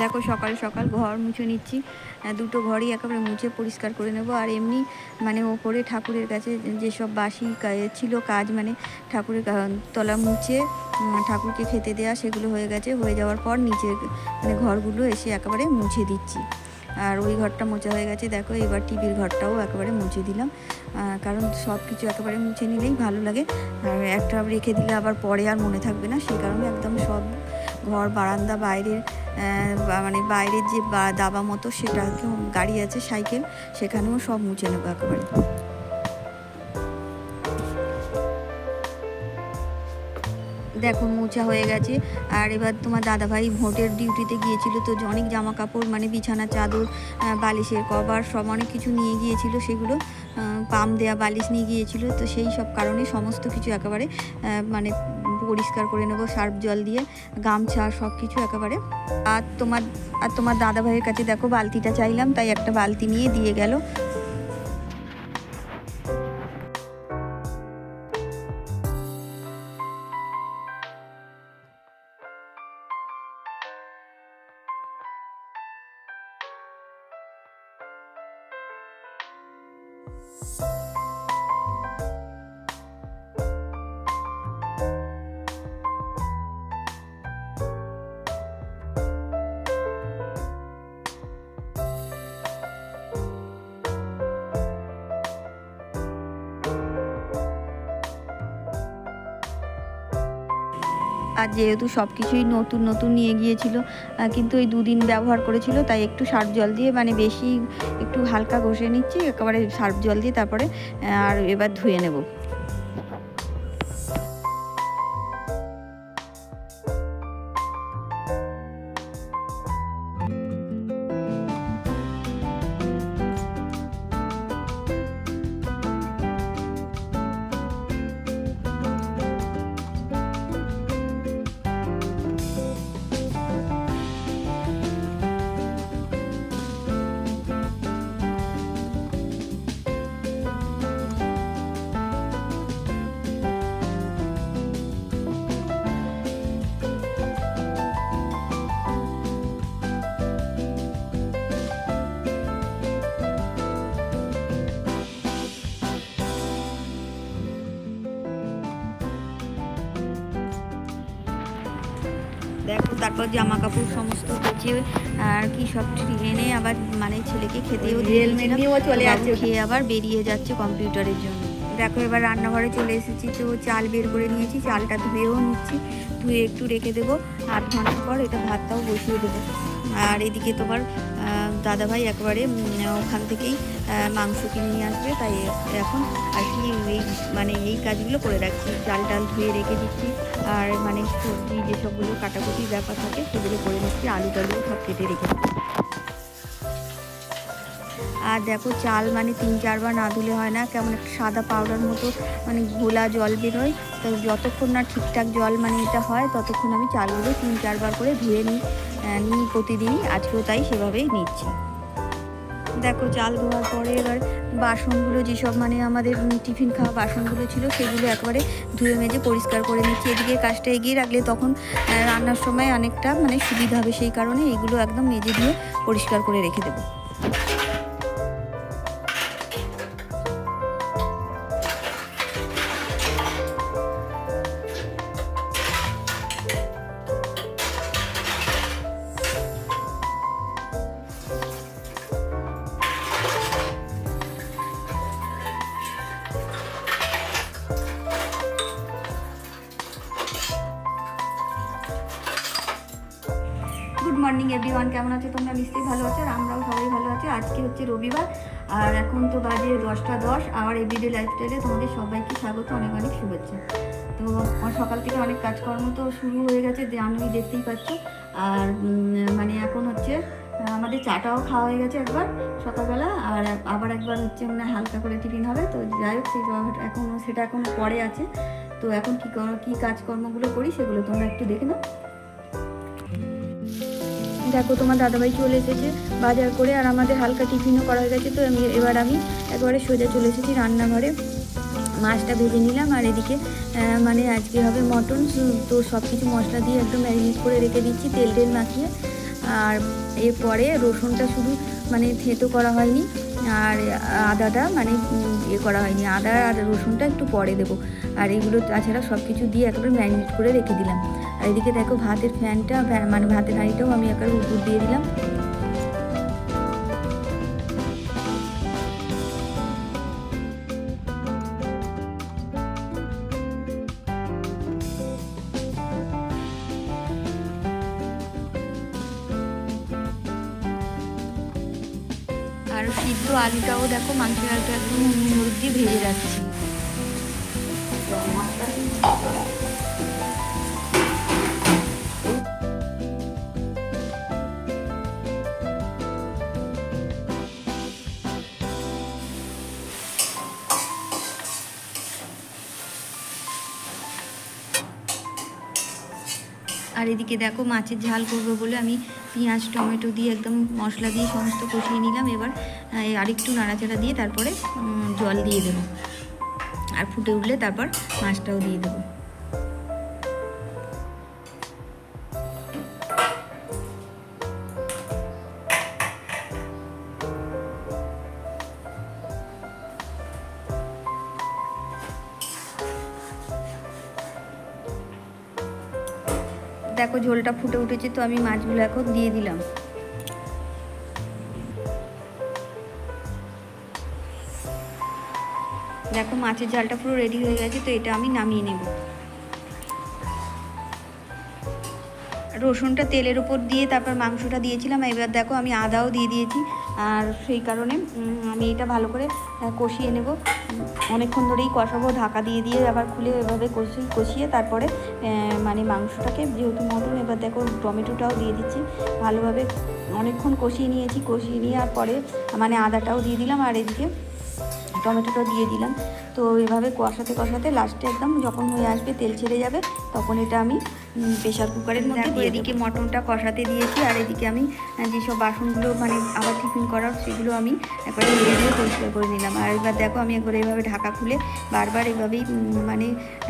দেখো সকাল সকাল ঘর মুছে নিচ্ছি। দুটো ঘরই একেবারে মুছে পরিষ্কার করে নেব। আর এমনি মানে ওপরে ঠাকুরের কাছে যেসব বাসি ছিল কাজ মানে ঠাকুরের তলা মুছে ঠাকুরকে খেতে দেওয়া সেগুলো হয়ে গেছে। হয়ে যাওয়ার পর নিচের মানে ঘরগুলো এসে একেবারে মুছে দিচ্ছি। আর ওই ঘরটা মোছা হয়ে গেছে। দেখো এবার টিভির ঘরটাও একেবারে মুছে দিলাম। কারণ সব কিছু একেবারে মুছে নিলেই ভালো লাগে। আর একটা রেখে দিলে আবার পরে আর মনে থাকবে না। সেই কারণে একদম সব ঘর, বারান্দা, বাইরের মানে বাইরের যে দাবা মতো সেটা গাড়ি আছে সাইকেল সেখানেও সব মুছে নেব একেবারে। দেখো মোছা হয়ে গেছে। আর এবার তোমার দাদাভাই ভোটের ডিউটিতে গিয়েছিল তো অনেক জামা কাপড় মানে বিছানা চাদর বালিশের কভার সব অনেক কিছু নিয়ে গিয়েছিল সেগুলো পাম দেয়া বালিশ নিয়ে গিয়েছিল। তো সেই সব কারণে সমস্ত কিছু একেবারে আহ, মানে পরিষ্কার করে নেব, সার্ফ জল দিয়ে, গামছা সব কিছু একেবারে। আর তোমার আর তোমার দাদাভাইয়ের কাছে দেখো, বালতিটা চাইলাম, তাই একটা বালতি নিয়ে দিয়ে গেল। আর যেহেতু সব কিছুই নতুন নতুন নিয়ে গিয়েছিল কিন্তু এই দুদিন ব্যবহার করেছিল, তাই একটু সার্ফ জল দিয়ে মানে বেশি একটু হালকা ঘষে নিচ্ছি, একেবারে সার্ফ জল দিয়ে তারপরে আর এবার ধুয়ে নেব। দেখো তারপর জামা কাপড় সমস্ত কেচে আর কি সব ট্রেনে আবার মানে ছেলেকে খেতেও চলে আসছে খেয়ে আবার বেরিয়ে যাচ্ছে কম্পিউটারের জন্য। দেখো এবার রান্নাঘরে চলে এসেছি তো চাল বের করে নিয়েছি চালটা ধুয়েও নিচ্ছি। ধুয়ে একটু রেখে দেবো আধ ঘণ্টা পর এটা ভাতটাও বসিয়ে দেবো। আর এদিকে তোমার দাদাভাই একবারে ওখান থেকেই মাংস কিনে নিয়ে আসবে। তাই এখন আর কি এই মানে এই কাজগুলো করে রাখছি। চাল টাল ধুয়ে রেখে দিচ্ছি। আর মানে সবজি যেসবগুলো কাটাকুটির ব্যাপার থাকে, সেগুলো করে নিচ্ছি। আলু টালু সব কেটে রেখে দিচ্ছি। আর দেখো, চাল মানে তিন চারবার না ধুলে হয় না। কেমন একটা সাদা পাউডার মতো মানে ঘোলা জল বেরোয়। তো যতক্ষণ না ঠিকঠাক জল মানে এটা হয়, ততক্ষণ আমি চালগুলো তিন চারবার করে ধুয়ে নিই। নিই প্রতিদিনই, আজকেও তাই সেভাবেই নিচ্ছি। দেখো, চাল ধোয়ার পরে এবার বাসনগুলো যেসব মানে আমাদের টিফিন খাওয়া বাসনগুলো ছিল, সেগুলো একবারে ধুয়ে মেজে পরিষ্কার করে নিচ্ছি। এদিকে কাজটা এগিয়ে রাখলে তখন রান্নার সময় অনেকটা মানে সুবিধা হবে, সেই কারণে এগুলো একদম মেজে দিয়ে পরিষ্কার করে রেখে দেবো। মর্নিং এভরিওয়ান কেমন আছো তোমরা? নিশ্চয়ই ভালো আছো, আর আমরাও সবাই ভালো আছি। আজকে হচ্ছে রবিবার, আর এখন তো বাজে দশটা দশ। আর এভরিডে লাইফস্টাইলে তোমাদের সবাইকে স্বাগত, অনেক অনেক শুভেচ্ছা। তো আমার সকাল থেকে অনেক কাজকর্ম তো শুরু হয়ে গেছে, যে আমি দেখতেই পাচ্ছ। আর মানে এখন হচ্ছে, আমাদের চাটাও খাওয়া হয়ে গেছে একবার সকালবেলা, আর আবার একবার হচ্ছে মানে হালকা করে টিফিন হবে। তো যাই হোক, সেই এখন, সেটা এখন পরে আছে। তো এখন কী কী কাজকর্মগুলো করি সেগুলো তোমরা একটু দেখে নাও। দেখো তোমার দাদাভাই চলে এসেছে বাজার করে আর আমাদের হালকা টিফিনও করা হয়ে গেছে। তো আমি এবার আমি একবারে সোজা চলে এসেছি রান্নাঘরে। মাছটা ভেজে নিলাম আর এদিকে মানে আজকে হবে মটন। তো সব কিছু মশলা দিয়ে একদম ম্যারিনেট করে রেখে দিচ্ছি তেল টেল মাখিয়ে। আর এরপরে রসুনটা শুধু মানে থেতো করা হয়নি আর আদাটা মানে উম, ইয়ে করা হয়নি। আদা আর রসুনটা একটু পরে দেবো। আর এগুলো তাছাড়া সব কিছু দিয়ে একেবারে ম্যারিনেট করে রেখে দিলাম। আর এদিকে দেখো ভাতের ফ্যানটা মানে ভাতের হাঁড়িটাও আমি একবার উপর দিয়ে দিলাম। আর সিদ্ধ আলুটাও দেখো, মাংসের আলুটা একদম হলুদ দিয়ে ভেজে রাখছি। আর এদিকে দেখো মাছের ঝাল করব বলে আমি পেঁয়াজ, টমেটো দিয়ে একদম মশলা দিয়ে সমস্ত কষিয়ে নিলাম। এবার আরেকটু নাড়াচাড়া দিয়ে তারপরে জল দিয়ে দেবো। আর ফুটে উঠলে তারপর মাছটাও দিয়ে দেবো। দেখো ঝোলটা ফুটে উঠেছে, তো আমি মাছগুলো এখন দিয়ে দিলাম। দেখো মাছের ঝালটা পুরো রেডি হয়ে গেছে, তো এটা আমি নামিয়ে নেব। রসুনটা তেলের উপর দিয়ে তারপর মাংসটা দিয়েছিলাম, এবার দেখো আমি আদাও দিয়ে দিয়েছি। আর সেই কারণে আমি এটা ভালো করে কষিয়ে নেব। অনেকক্ষণ ধরেই কষাবো, ঢাকা দিয়ে দিয়ে আবার খুলে এভাবে কষিয়ে কষিয়ে তারপরে মানে মাংসটাকে যেহেতু মটন এবার দেখো টমেটোটাও দিয়ে দিচ্ছি। ভালোভাবে অনেকক্ষণ কষিয়ে নিয়েছি, কষিয়ে নিয়ে আর পরে মানে আদাটাও দিয়ে দিলাম আর এদিকে টমেটোটা দিয়ে দিলাম। তো এভাবে কষাতে কষাতে লাস্টে একদম যখন হয়ে আসবে, তেল ছেড়ে যাবে, তখন এটা আমি প্রেশার কুকারের মধ্যে এদিকে মটনটা কষাতে দিয়েছি আর এদিকে আমি যেসব বাসনগুলো মানে আবার টিফিন করার সেগুলো আমি একবারে ধুয়ে দিয়ে পরিষ্কার করে নিলাম। আর এবার দেখো আমি একবার এইভাবে ঢাকা খুলে বারবার এভাবেই মানে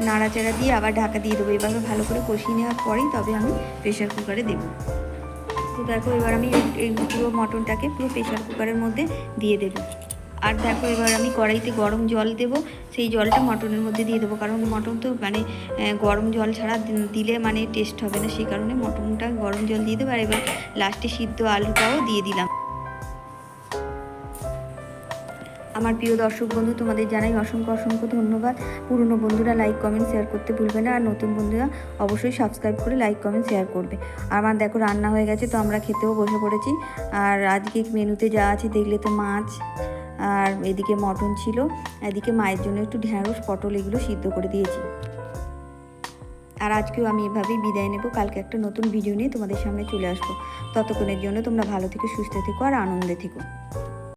নাড়াচাড়া দিয়ে আবার ঢাকা দিয়ে দেবো। এভাবে ভালো করে কষিয়ে নেওয়ার পরেই তবে আমি প্রেশার কুকারে দেবো। তো দেখো এবার আমি এই পুরো মটনটাকে পুরো প্রেশার কুকারের মধ্যে দিয়ে দেবো। আর দেখো এবার আমি কড়াইতে গরম জল দেব। সেই জলটা মটনের মধ্যে দিয়ে দেবো। কারণ মটন তো মানে গরম জল ছাড়া দিলে মানে টেস্ট হবে না। সেই কারণে মটনটা গরম জল দিয়ে দেবো। আর এবার লাস্টে সিদ্ধ আলুটাও দিয়ে দিলাম। আমার প্রিয় দর্শক বন্ধু, তোমাদের জানাই অসংখ্য অসংখ্য ধন্যবাদ। পুরনো বন্ধুরা লাইক কমেন্ট শেয়ার করতে ভুলবে না। আর নতুন বন্ধুরা অবশ্যই সাবস্ক্রাইব করে লাইক কমেন্ট শেয়ার করবে। আমার দেখো রান্না হয়ে গেছে, তো আমরা খেতেও বসে পড়েছি। আর আজকে মেনুতে যা আছে, দেখলে তো মাছ। আর এদিকে মটন ছিল, এদিকে মায়ের জন্য একটু ঢ্যাঁড়স পটল এগুলো সিদ্ধ করে দিয়েছি। আর আজকেও আমি এভাবেই বিদায় নেব, কালকে একটা নতুন ভিডিও নিয়ে তোমাদের সামনে চলে আসব। ততক্ষণের জন্য তোমরা ভালো থেকো, সুস্থ থেকো আর আনন্দে থেকো।